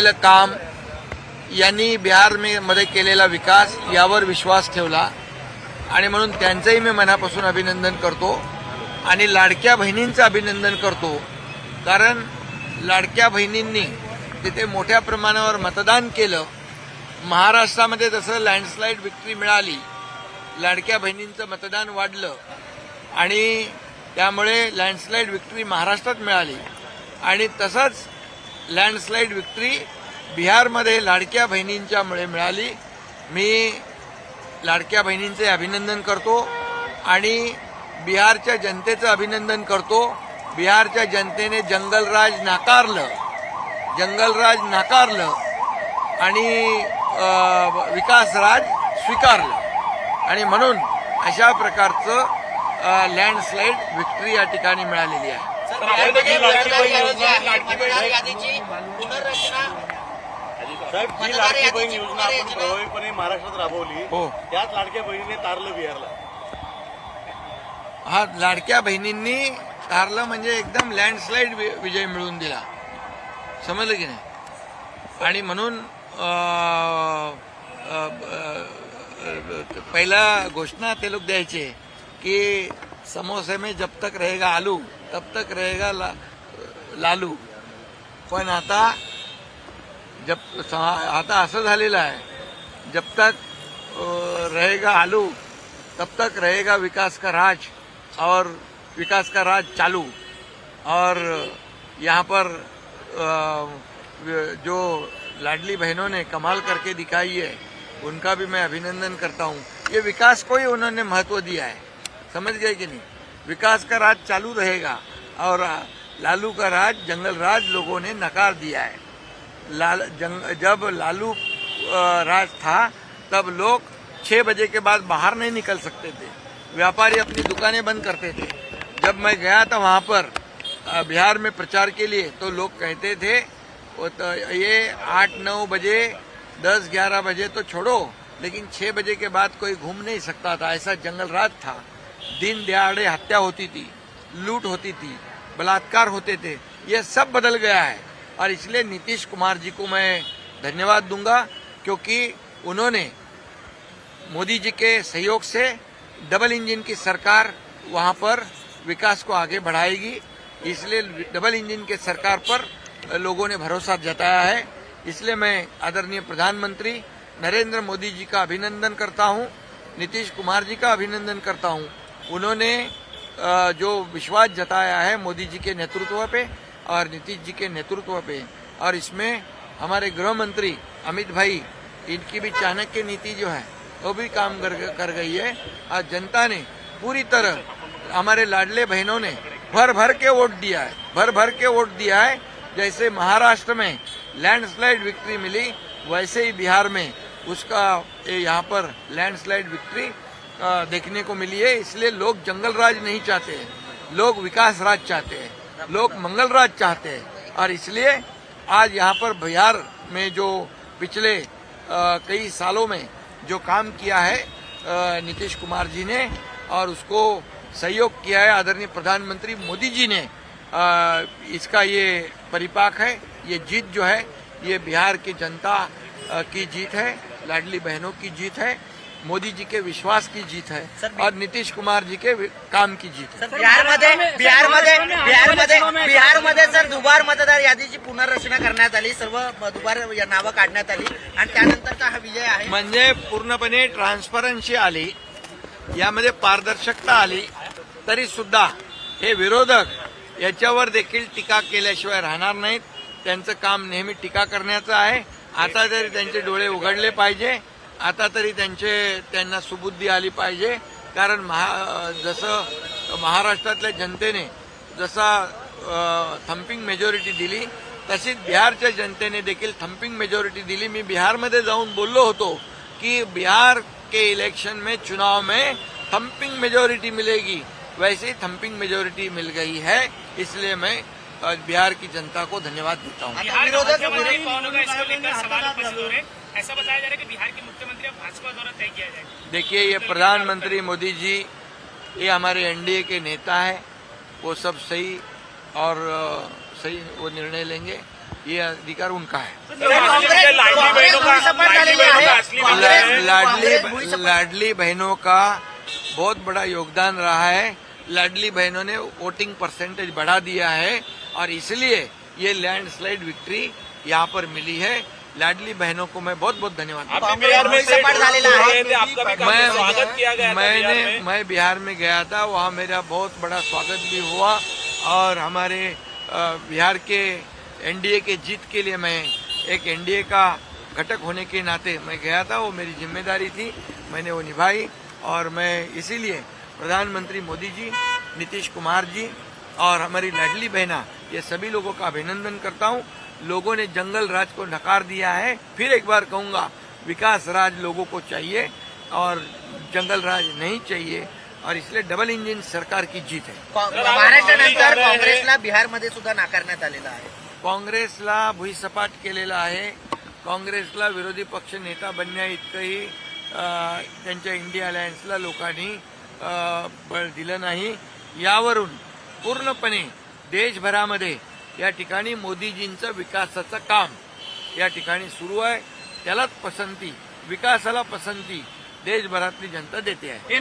केलेलं काम यांनी बिहारमध्ये केलेला विकास यावर विश्वास ठेवला. आणि म्हणून त्यांचंही मी मनापासून अभिनंदन करतो आणि लाडक्या बहिणींचं अभिनंदन करतो. कारण लाडक्या बहिणींनी तिथे मोठ्या प्रमाणावर मतदान केलं. महाराष्ट्रामध्ये जसं लँडस्लाईड विक्ट्री मिळाली लाडक्या बहिणींचं मतदान वाढलं. आणि त्यामुळे लँडस्लाईड विक्ट्री महाराष्ट्रात मिळाली. आणि तसंच लँडस्लाईड विक्ट्री बिहारमध्ये लाडक्या बहिणींच्यामुळे मिळाली. मी लाडक्या बहिणींचे अभिनंदन करतो आणि बिहारच्या जनतेचं अभिनंदन करतो. बिहारच्या जनतेने जंगलराज नाकारलं जंगलराज नाकारलं आणि विकासराज स्वीकारलं. आणि म्हणून अशा प्रकारचं लँडस्लाईड विक्ट्री या ठिकाणी मिळालेली आहे. साहेब जी मतदार लाडकी बहीण योजना आपण प्रभावीपणे महाराष्ट्रात राबवली. हो. त्याच लाडक्या बहिणीने तारलं बिहारला हा लाडक्या बहिणींनी तारलं म्हणजे एकदम लँडस्लाईड विजय मिळवून दिला. समजलं की नाही? आणि म्हणून पहिला घोषणा ते लोक द्यायचे की समोसे में जब तक रहेगा आलू तब तक रहेगा ला, लालू। पण आता जब आता असं झालेलं आहे जब तक रहेगा आलू तब तक रहेगा विकास का राज और विकास का राज चालू। और यहाँ पर जो लाडली बहनों ने कमाल करके दिखाई है उनका भी मैं अभिनंदन करता हूँ। ये विकास को ही उन्होंने महत्व दिया है। समझ गए कि नहीं? विकास का राज चालू रहेगा और लालू का राज जंगल राज लोगों ने नकार दिया है। लाल जंग, जब लालू राज था तब लोग छः बजे के बाद बाहर नहीं निकल सकते थे। व्यापारी अपनी दुकानें बंद करते थे। जब मैं गया था वहाँ पर बिहार में प्रचार के लिए तो लोग कहते थे तो ये आठ नौ बजे दस ग्यारह बजे तो छोड़ो लेकिन छः बजे के बाद कोई घूम नहीं सकता था ऐसा जंगल राज था। दिन दिहाड़े हत्या होती थी, लूट होती थी, बलात्कार होते थे, ये सब बदल गया है। और इसलिए नीतीश कुमार जी को मैं धन्यवाद दूँगा, क्योंकि उन्होंने मोदी जी के सहयोग से डबल इंजन की सरकार वहाँ पर विकास को आगे बढ़ाएगी। इसलिए डबल इंजन के सरकार पर लोगों ने भरोसा जताया है। इसलिए मैं आदरणीय प्रधानमंत्री नरेंद्र मोदी जी का अभिनंदन करता हूँ, नीतीश कुमार जी का अभिनंदन करता हूँ। उन्होंने जो विश्वास जताया है मोदी जी के नेतृत्व पे और नीतीश जी के नेतृत्व पे। और इसमें हमारे गृह मंत्री अमित भाई इनकी भी चाणक्य नीति जो है वो भी काम कर, कर गई है। और जनता ने पूरी तरह हमारे लाडले बहनों ने भर भर के वोट दिया है भर भर के वोट दिया है। जैसे महाराष्ट्र में लैंडस्लाइड विक्ट्री मिली वैसे ही बिहार में उसका यहाँ पर लैंडस्लाइड विक्ट्री देखने को मिली है इसलिए लोग जंगल राज नहीं चाहते हैं। लोग विकास राज चाहते हैं। लोग मंगल राज चाहते हैं। और इसलिए आज यहाँ पर बिहार में जो पिछले कई सालों में जो काम किया है नीतीश कुमार जी ने और उसको सहयोग किया है आदरणीय प्रधानमंत्री मोदी जी ने अ, इसका ये परिपाक है ये जीत जो है ये बिहार की जनता की जीत है लाडली बहनों की जीत है। मोदी जी के विश्वास की जीत है और नीतीश कुमार जी के काम की जीत है। बिहारमध्ये बिहारमध्ये बिहारमध्ये बिहारमध्ये सर दुबार मतदार यादीची पुनर्रचना करण्यात आली. सर्व दुबार या नावं काढण्यात आली. आणि त्यानंतरचा हा विजय आहे. म्हणजे पूर्णपणे ट्रान्सपरन्सी आली. यामध्ये पारदर्शकता आली. तरी सुद्धा हे विरोधक याच्यावर देखील टीका केल्याशिवाय राहणार नाहीत. त्यांचं काम नेहमी टीका करण्याचं आहे. आता तरी त्यांचे डोळे उघडले पाहिजे. आता तरी त्यांचे त्यांना सुबुद्धी आली पाहिजे. कारण महा जसं महाराष्ट्रातल्या जनतेने जसा थम्पिंग मेजॉरिटी दिली तशीच बिहारच्या जनतेने देखील थम्पिंग मेजॉरिटी दिली. मी बिहारमध्ये जाऊन बोललो होतो कि बिहार के इलेक्शन में चुनाव में थम्पिंग मेजॉरिटी मिलेगी. वैसे ही थम्पिंग मेजॉरिटी मिल गई है इसलिए मैं बिहार की जनता को धन्यवाद देता हूँ। ऐसा बताया जा रहा है कि बिहार के मुख्यमंत्री अब भाजपा द्वारा तय किया जाएगा। देखिए ये प्रधानमंत्री मोदी जी ये हमारे एनडीए के नेता है वो सब सही और सही वो निर्णय लेंगे ये अधिकार उनका है। काँग्रेस- लाडली लाडली बहनों का बहुत बड़ा योगदान रहा है। लाडली बहनों ने वोटिंग परसेंटेज बढ़ा दिया है और इसलिए ये लैंडस्लाइड विक्ट्री यहाँ पर मिली है। लाडली बहनों को मैं बहुत बहुत धन्यवाद मैं मैंने मैं। बिहार में गया था वहाँ मेरा बहुत बड़ा स्वागत भी हुआ और हमारे बिहार के एनडीए के जीत के लिए मैं एक एनडीए का घटक होने के नाते मैं गया था वो मेरी ज़िम्मेदारी थी मैंने वो निभाई और मैं इसीलिए प्रधानमंत्री मोदी जी नीतीश कुमार जी और हमारी लाडली बहना ये सभी लोगों का अभिनंदन करता हूँ। लोगों ने जंगल राज को नकार दिया है। फिर एक बार कहूंगा विकास राज लोगों को चाहिए और जंगल राज नहीं चाहिए और इसलिए डबल इंजिन सरकार की जीत है। महाराष्ट्रानंतर काँग्रेसला बिहारमध्ये सुद्धा नाकारण्यात आलेलं आहे. काँग्रेसला भुईसपाट केलेला आहे. काँग्रेसला विरोधी पक्ष नेता बनण्या इतकंही त्यांच्या इंडिया अलायन्सला लोकांनी बळ दिलं नाही. यावरून पूर्णपणे देशभरामध्ये या ठिकाणी मोदीजींचं विकासाचं काम या ठिकाणी सुरू आहे. त्यालाच पसंती विकासाला पसंती देशभरातली जनता देते आहे.